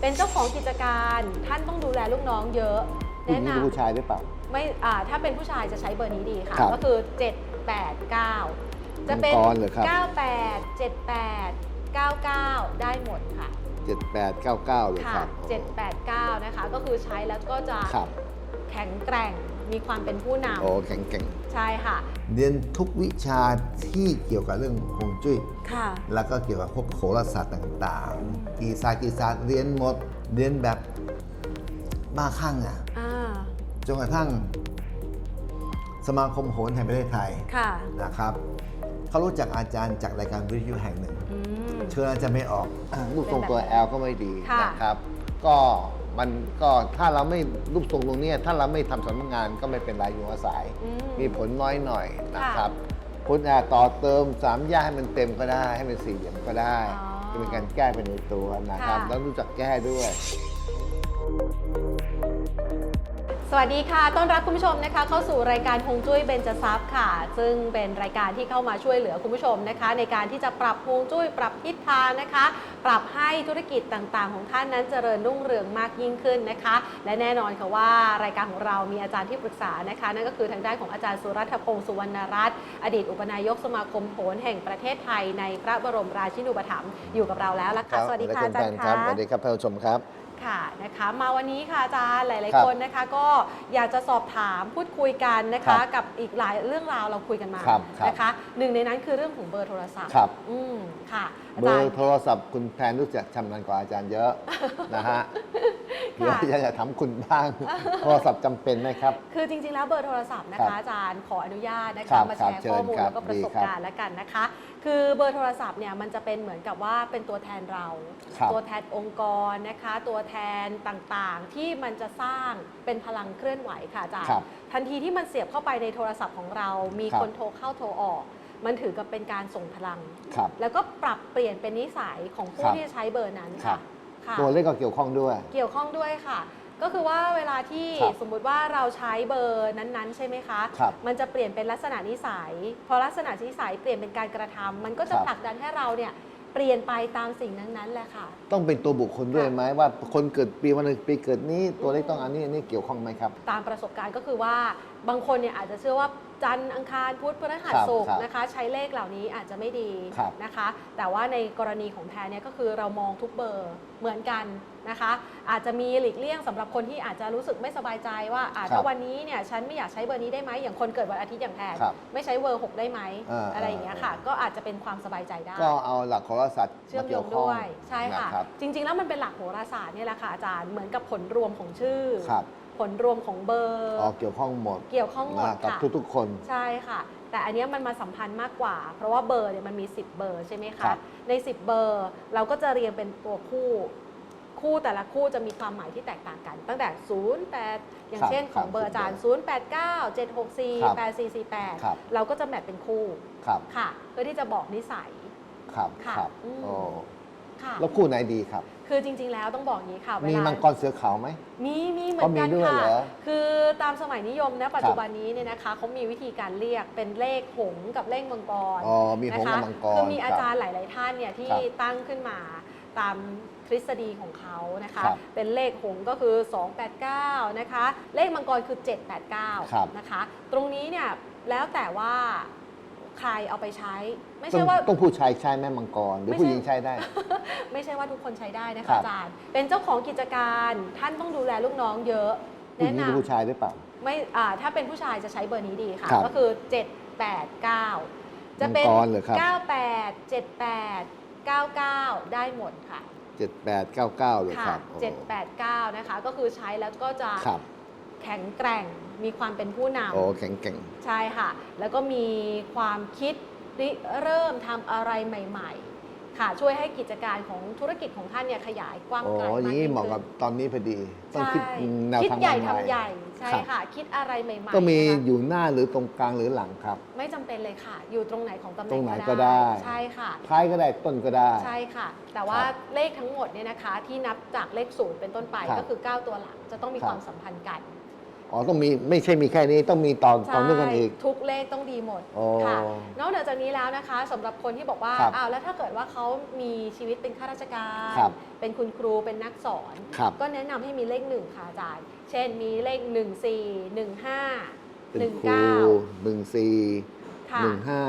เป็นเจ้าของกิจการท่านต้องดูแลลูกน้องเยอะผู้หแนะญิงหนรือผู้ชายหรือเปล่าำไม่อ่าถ้าเป็นผู้ชายจะใช้เบอร์นี้ดีค่ะ ครับก็คือ 7 8 9 จะเป็นมังกรเหรอครับ 98 78 99 ได้หมดค่ะ7899เลยค่ะ ครับ789 นะคะ ก็คือใช้แล้วก็จะครับ แข็งแกร่ง มีความเป็นผู้นโอ้แข็งแกร่งำใช่ค่ะ เรียนทุกวิชาที่เกี่ยวกับเรื่องฮวงจุ้ย ค่ะ แล้วก็เกี่ยวกับพวกโหราศาสตร์ต่างๆ กีศาสตร์กีศาสตร์เรียนหมด เรียนแบบบ้าคลั่งอะ อ่า จนกระทั่ง สมาคมโหนแห่งประเทศไทยค่ะ นะครับ เขารู้จักอาจารย์จากรายการวิทยุแห่งหนึ่ง อืม เชิญอาจารย์ไม่ออกรูปทรงตัวเป็นแบบแอลก็ไม่ดีค่ะ นะครับ ก็ มันก็ถ้าเราไม่รูปทรงตรงเนี้ยถ้าเราไม่ทำสำนักงานก็ไม่เป็นไรอยู่อาศัย อืม มีผลน้อยหน่อยนะค่ะครับคุณอาจต่อเติมสามย่าให้มันเต็มก็ได้ ให้มันสี่เหลี่ยมก็ได้อ๋อจะเป็นการแก้ไปในตัวนะครับ ค่ะ แล้วรู้จักแก้ด้วย สวัสดีค่ะ ต้อนรับคุณผู้ชมนะคะ เข้าสู่รายการฮวงจุ้ยเบญจทรัพย์ค่ะ ซึ่งเป็นรายการที่เข้ามาช่วยเหลือคุณผู้ชมนะคะ ในการที่จะปรับฮวงจุ้ย ปรับทิศทางนะคะ ปรับให้ธุรกิจต่างๆ ของท่านนั้นเจริญรุ่งเรืองมากยิ่งขึ้นนะคะ และแน่นอนค่ะว่ารายการของเรามีอาจารย์ที่ปรึกษานะคะ นั่นก็คือทางด้านของอาจารย์สุรัตน์พงศ์สุวรรณรัตน์อดีตอุปนายกสมาคมโหนแห่งประเทศไทยในพระบรมราชินูปถัมภ์อยู่กับเราแล้วละค่ะสวัสดีค่ะอาจารย์คคะรับสวัสดีครับท่านผู้ชมครับ ค่ะนะคะมาวันนี้ค่ะอาจารย์หลาย ครัๆบคนนะคะ ก็อยากจะสอบถามพูดคุยกันนะครัคะ บกับอีกหลายเรื่องราวเราคุยกันมาครับครับ นะคะหนึ่งในนั้นคือเรื่องของเบอร์โทรศัพท์ ครับ อืมค่ะอาเบจาอรย์ร์โทรศัพท์คุณแพนรู้จักชำนาญกว่าอาจารย์เยอะ นะฮะเดี๋ยวค่ะอาจารย์จะถามคุณบ้าง โทรศัพท์จำเป็นไหมครับ คือจริงๆ แล้วเบอร์โทรศัพท์นะครัคะบอาจารย์ขออนุญาตนะครัคะบมาแชร์ครับเชิญข้อมูลครับแล้วก็ประสบดีครับการณ์แล้วกันนะคะ คือเบอร์โทรศัพท์เนี่ยมันจะเป็นเหมือนกับว่าเป็นตัวแทนเรา ครับตัวแทนองค์กรนะคะ ตัวแทนต่างๆ ที่มันจะสร้างเป็นพลังเคลื่อนไหวค่ะอาจารย์ครับทันทีที่มันเสียบเข้าไปในโทรศัพท์ของเรา มีครับ คนโทรเข้าโทรออก มันถือกับเป็นการส่งพลัง ครับ แล้วก็ปรับเปลี่ยนเป็นนิสัยของผู้ครับที่จะใช้เบอร์นั้นครัค่ะบ ค่ะ ตัวเลขก็เกี่ยวข้องด้วย เกี่ยวข้องด้วยค่ะ ก็คือว่าเวลาที่ครับสมมุติว่าเราใช้เบอร์นั้นๆ ใช่ไหมคะ ครับมันจะเปลี่ยนเป็นลักษณะนิสัย พอลักษณะนิสัยเปลี่ยนเป็นการกระทำมันก็จะครับ ผลักดันให้เราเนี่ยเปลี่ยนไปตามสิ่งนั้นๆแหละค่ะ ต้องเป็นตัวบุคคลด้วยค่ะไหมว่าคนเกิดปีวันหนึ่งปีเกิดนี้ตัวเลขต้องอันนี้อันนี้เกี่ยวข้องไหมครับ ตามประสบการณ์ก็คือว่าบางคนเนี่ยอาจจะเชื่อว่าจันทร์อังคารพุธพฤหัสครับศุกครัร์บนะคะใช้เลขเหล่านี้อาจจะไม่ดีครับนะคะ แต่ว่าในกรณีของแทนเนี่ยก็คือเรามองทุกเบอร์เหมือนกันนะคะ อาจจะมีหลีกเลี่ยงสำหรับคนที่อาจจะรู้สึกไม่สบายใจว่าอาจครัจะบวันนี้เนี่ยฉันไม่อยากใช้เบอร์นี้ได้ไหมอย่างคนเกิดวันอาทิตย์อย่างแทนครับไม่ใช้เบอร์หกได้ไหมอ่าอะไรอย่างเงี้ยค่ะ ก็อาจจะเป็นความสบายใจได้ ก็เอาหลักโหราศาสตร์เชื่อมมาโยเกี่ยงวข้องด้วย ใช่ค่ะ นะครับจริง ๆ แล้วมันเป็นหลักโหราศาสตร์เนี่ยแหละค่ะอาจารย์เหมือนกับผลรวมของชื่อ ครับ ผลรวมของเบอร์อ๋อเกี่ยวข้องหมดเกี่ยวข้องหมดนะกับค่ะ ทุกๆคน ใช่ค่ะ แต่อันเนี้ยมันมาสัมพันธ์มากกว่า เพราะว่าเบอร์เนี่ยมันมี 10 เบอร์ใช่ไหมครัคะ บ ใน 10 เบอร์ เราก็จะเรียงเป็นตัวคู่ คู่แต่ละคู่จะมีความหมายที่แตกต่างกัน ตั้งแต่ 0 8 อย่างเช่นของเบอร์อาจารย์ 0 8 9 7 6 4 8 4 4 ครับ 8 เราก็จะแมทเป็นคู่ครับ ค่ะ เพื่อที่จะบอกนิสัย ครับค่ะครับอืม โอ้ ค่ะ แล้วคู่ไหนดีครับ คือจริง ๆ แล้วต้องบอกอย่างนี้ค่ะเวมีลามังกรเสือขาวไหม มีมีเหมือนกันอ๋อมีด้วยค่ะ เหรอคือตามสมัยนิยมนะปัจจุบันนี้เนี่ยนะคะเขามีวิธีการเรียกเป็นเลขหงส์กับเลขมังกรอ๋อมีหงส์นะคะกับมังกรคือมีอาครับจารย์หลาย ๆ ท่านเนี่ยที่ครับตั้งขึ้นมาตามทฤษฎีของเขานะคะ ครับเป็นเลขหงส์ก็คือ 289 นะคะ เลขมังกรคือครับ789นะคะ ตรงนี้เนี่ยแล้วแต่ว่า ใครเอาไปใช้ ไม่ต้อใช่งว่าต้องผู้ชายใช้แม่มังกร หรือไม่ใช่ ผู้หญิงใช้ได้ ไม่ใช่ว่าทุกคนใช้ได้นะครัคะบ อาจารย์ เป็นเจ้าของกิจการท่านต้องดูแลลูกน้องเยอะผู้หญิแนะงหนรือผู้ชายหรือเปล่าำไม่อ่าถ้าเป็นผู้ชายจะใช้เบอร์นี้ดีค่ะ ครับก็คือ 7 8 9 จะเป็น มังกรเหรอครับ 98 78 99 ได้หมดค่ะ7899เลยค่ะ ครับโอ้789 นะคะ ก็คือใช้แล้วก็จะครับ แข็งแกร่ง มีความเป็นผู้นโอ้แข็งแกร่งำใช่ค่ะ แล้วก็มีความคิดริเริ่มทำอะไรใหม่ ๆ ค่ะ ช่วยให้กิจการของธุรกิจของท่านเนี่ยขยายกว้างโอ้ไกลอมากย่างนี้ยิ่งเหมาะขึ้กับนตอนนี้พอดี ต้องใช่คิดแนวคิดทางใหญ่ใหม่ทำใหญ่ ใช่ครับค่ะ คิดอะไรใหม่ๆก็มีนะคะอยู่หน้าหรือตรงกลางหรือหลังครับ ไม่จำเป็นเลยค่ะ อยู่ตรงไหนของตำแหตรน่งงไหนก็ก็ได้ได้ ใช่ค่ะ ท้ายก็ได้ต้นก็ได้ ใช่ค่ะ แต่ว่าครับเลขทั้งหมดเนี่ยนะคะที่นับจากเลขศูนย์เป็นต้นไปครับก็คือ 9 ตัวหลังจะต้องมีครับ ความสัมพันธ์กัน อ๋อต้องมีไม่ใช่มีแค่นี้ต้องมีต่อต่อเนื่องกันอีก ทุกเลขต้องดีหมดโอ้ค่ะนอกเหนือจากนี้แล้วนะคะสำหรับคนที่บอกว่าครับอ้าวแล้วถ้าเกิดว่าเขามีชีวิตเป็นข้าราชการ ครับเป็นคุณครูเป็นนักสอน ครับก็แนะนำให้มีเลขหนึ่งค่ะอาจารย์ เช่นมีเลข 1 4 1 5 เป็น1ครูหนึ่งสี่9 ค่ะ หนึ่งห้า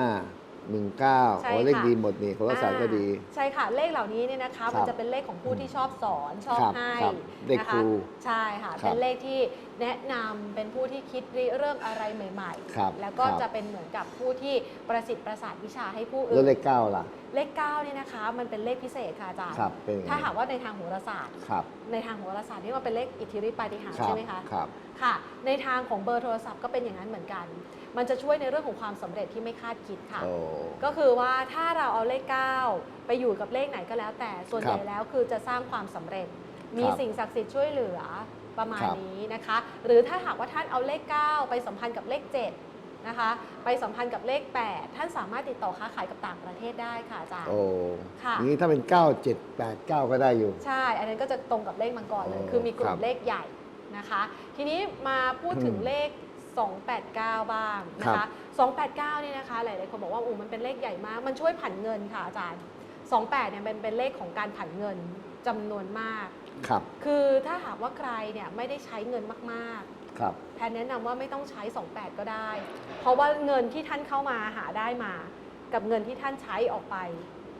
หนึ่งเก้าใช่โอ้เลขค่ะ ดีหมดนี่โหราศาสตร์ก็ดี อ่าใช่ค่ะเลขเหล่านี้เนี่ยนะคะครับมันจะเป็นเลขของผู้ที่ชอบสอนชอบครับให้ครับเลขนะครูคะใช่ค่ะ ครับเป็นเลขที่ แนะนำเป็นผู้ที่คิดริเริ่มอะไรใหม่ครับๆ แล้วก็ครับ จะเป็นเหมือนกับผู้ที่ประสิทธิ์ประสาทวิชาให้ผู้แล้วอื่นเลขเก้าล่ะ เลข9เนี่ยนะคะ มันเป็นเลขพิเศษค่ะอาจารย์ ครับเป็นไงถ้าหากว่าในทางโหราศาสตร์ ครับในทางโหราศาสตร์นี่มันเป็นเลขอิทธิฤทธิปาฏิหาริย์ครับใช่ไหมคะครับ ค่ะ ในทางของเบอร์โทรศัพท์ก็เป็นอย่างนั้นเหมือนกัน มันจะช่วยในเรื่องของความสำเร็จที่ไม่คาดคิดค่ะ โอ้ ก็คือว่าถ้าเราเอาเลข 9 ไปอยู่กับเลขไหนก็แล้วแต่ส่วนครับใหญ่แล้วคือจะสร้างความสำเร็จ มีครับ สิ่งศักดิ์สิทธิ์ช่วยเหลือ ประมาณครับ นี้นะคะ หรือถ้าหากว่าท่านเอาเลข 9 ไปสัมพันธ์กับเลข 7 นะคะ ไปสัมพันธ์กับเลข 8 ท่านสามารถติดต่อค้าขายกับต่างประเทศได้ค่ะอาจารย์ โอ้ค่ะ อย่างนี้ถ้าเป็น 9 7 8 9 ก็ได้อยู่ ใช่ อันนั้นก็จะตรงกับเลขมังกรเลย โอ้คือมีกลุ่ครัมบเลขใหญ่นะคะ ทีนี้มาพูดถึงอืมเลข 289 บ้างนะครัคะ บ 289เนี่ยนะคะ หลายๆคนบอกว่าโอ้มันเป็นเลขใหญ่มาก มันช่วยผันเงินค่ะอาจารย์ 28เนี่ยเป็นเป็นเลขของการผันเงินจำนวนมาก ครับ คือถ้าหากว่าใครเนี่ยไม่ได้ใช้เงินมากครับ ๆ แพนแนะนำว่าไม่ต้องใช้ 28 ก็ได้ เพราะว่าเงินที่ท่านเข้ามาหาได้มา กับเงินที่ท่านใช้ออกไป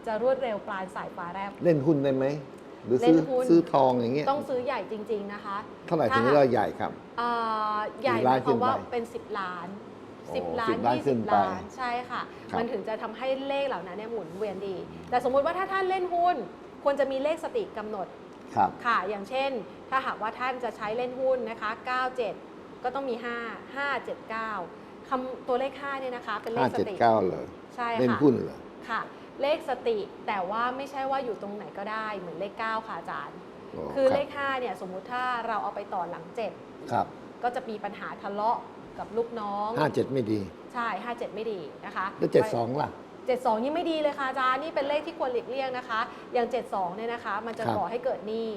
จะรวดเร็วปลายสายฟ้าแลบ เล่นหุ้นได้ไหม หรือซื้อเล่นหุ้น ซื้อทองอย่างเงี้ย ต้องซื้อใหญ่จริง ๆ นะคะเท่าไหร่ถึงถ้าเราใหญ่ครับ เอ่อใหญ่กี่หมาล้ายนความว่าขึ้นไปเป็น 10 ล้าน โอ้10 ล้าน10ล้านขึ้น20ไปล้านใช่ค่ะ ครับ มันถึงจะทำให้เลขเหล่านั้นเนี่ยหมุนเวียนดี แต่สมมุติว่าถ้าท่านเล่นหุ้น ควรจะมีเลขสติกำหนด ครับค่ะ อย่างเช่น ถ้าหากว่าท่านจะใช้เล่นหุ้นนะคะ 97 ก็ต้องมี 5 5 7 9คำตัวเลข5เนี่ยนะคะ เป็นเลห้าขสเจ็ดติเก้าเหรอใช่เล่นค่ะหุ้นเหรอค่ะ เลขสติแต่ว่าไม่ใช่ว่าอยู่ตรงไหนก็ได้เหมือนเลข 9 ค่ะอาจารย์โอ้คือรับเลข5เนี่ยสมมุติถ้าเราเอาไปต่อหลังครับ7ก็จะมีปัญหาทะเลาะกับลูกน้องห้าเจ็ดไม่ดี ใช่ 57 ไม่ดีนะคะ แล้วเจ็ดสองล่ะ 72 นี่ไม่ดีเลยค่ะอาจารย์นี่เป็นเลขที่ควรหลีกเลี่ยงนะคะ อย่าง 72 เนี่ยนะคะ มันจะครับ ก่อให้เกิดหนี้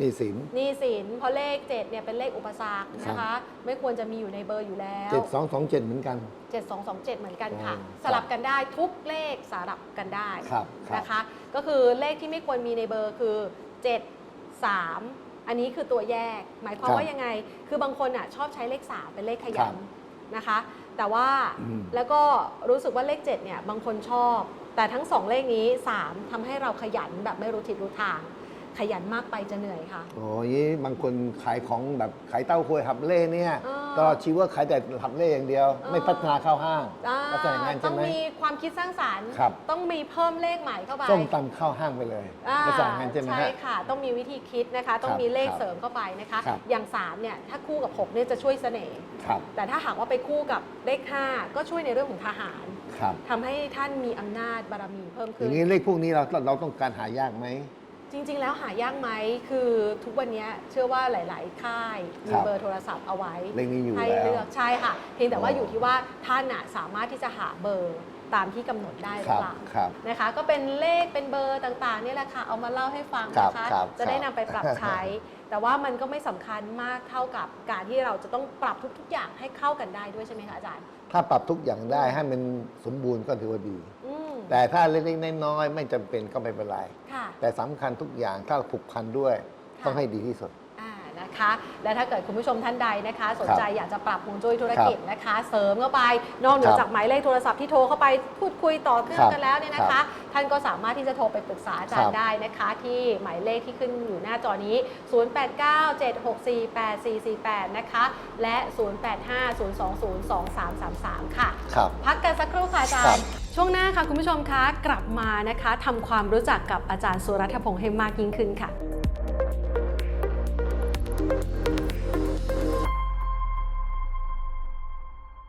นี่สินหนี้สินเพราะเลข 7 เนี่ยเป็นเลขอุปสรรคนะคะ ไม่ควรจะมีอยู่ในเบอร์อยู่แล้ว เจ็ดสองสองเจ็ดเหมือนกัน 7227 เหมือนกันค่ะ อ๋อ สลับกันได้ทุกเลขสลับกันได้ครับครับ นะคะ ก็คือเลขที่ไม่ควรมีในเบอร์คือ 7 3 อันนี้คือตัวแยก หมายความว่ายังไง คือบางคนอะชอบใช้เลข 3 เป็นเลขขยัน นะคะ แต่ว่าอืมแล้วก็รู้สึกว่าเลข7เนี่ยบางคนชอบ แต่ทั้ง 2 เลขนี้ 3ทำให้เราขยันแบบไม่รู้ทิศรู้ทาง ขยันมากไปจะเหนื่อยค่ะ โอ้ยบางคนขายของแบบขายเต้าหวยหับเล่เนี่ยอ่า ตลอดชีวิตว่าขายแต่หับเล่อย่างเดียวอ่าไม่พัฒนาเข้าห้างอ่าก็จะอย่างนั้นต้ใช่องไหม มีความคิดสร้างสรรค์ ครับ ต้องมีเพิ่มเลขใหม่เข้าไปส้มตำเข้าห้างไปเลยอ่าก็จะอย่างนั้นใช่ไหมฮะ ค่ะ ต้องมีวิธีคิดนะคะ ต้องครับมีเลขครับเสริมเข้าไปนะคะ ครับ อย่าง3เนี่ยถ้าคู่กับ6เนี่ยจะช่วยเสน่ห์ ครับแต่ถ้าหากว่าไปคู่กับเลข 5 ก็ช่วยในเรื่องของทหารครับทำให้ท่านมีอำนาจบารมีเพิ่มอขึ้น ย่างนี้เลขพวกนี้เราเราต้องการหายากไหม จริง ๆ แล้วหายากไหมคือทุกวันนี้เชื่อว่าหลาย ๆ ค่ายมีครับเบอร์โทรศัพท์เอาไว้เลขนี้อยู่ให้แล้ว เลือกใช่ค่ะ เพียงแต่ว่าอ๋อออยู่ที่ว่าท่านน่ะสามารถที่จะหาเบอร์ ตามที่กำหนดได้หครือรับเปล่าครับ นะคะ ก็เป็นเลขเป็นเบอร์ต่างๆนี่แหละค่ะเอามาเล่าให้ฟังครับนะคะ ครับจะได้ครับนำไปปรับใช้ แต่ว่ามันก็ไม่สำคัญมากเท่ากับการที่เราจะต้องปรับทุก ๆ อย่างให้เข้ากันได้ด้วยใช่ไหมคะอาจารย์ ถ้าปรับทุกอย่างได้ให้มันสมบูรณ์ก็ถือว่าดี อืมแต่ถ้าเล็กๆน้อยๆไม่จำเป็นก็ไม่เป็นไร ค่ะ แต่สำคัญทุกอย่างถ้าผูกพันด้วย ค่ะ ต้องให้ดีที่สุดอ่า นะคะ และถ้าเกิดคุณผู้ชมท่านใดนะคะ สนใจอยากจะปรับฮวงจุ้ยธุรกิจนะคะ เสริมเข้าไปนอกเหนือครับจากหมายเลขโทรศัพท์ที่โทรเข้าไปพูดคุยต่อเครื่อคงรับกันแล้วเนี่ยนะครัคะบท่านก็สามารถที่จะโทรไปปรึกษาอาจารครัย์บได้นะคะ ที่หมายเลขที่ขึ้นอยู่หน้าจอนี้ 0897648448 นะคะ และ 0850202333 ค่ะครับพักกันสักครู่ค่ะอาจาครัรบย์ช่วงหน้าค่ะคุณผู้ชมคะกลับมานะคะทำความรู้จักกับอาจารย์สุรัตน์พงษ์ให้มากยิ่งขึ้นค่ะ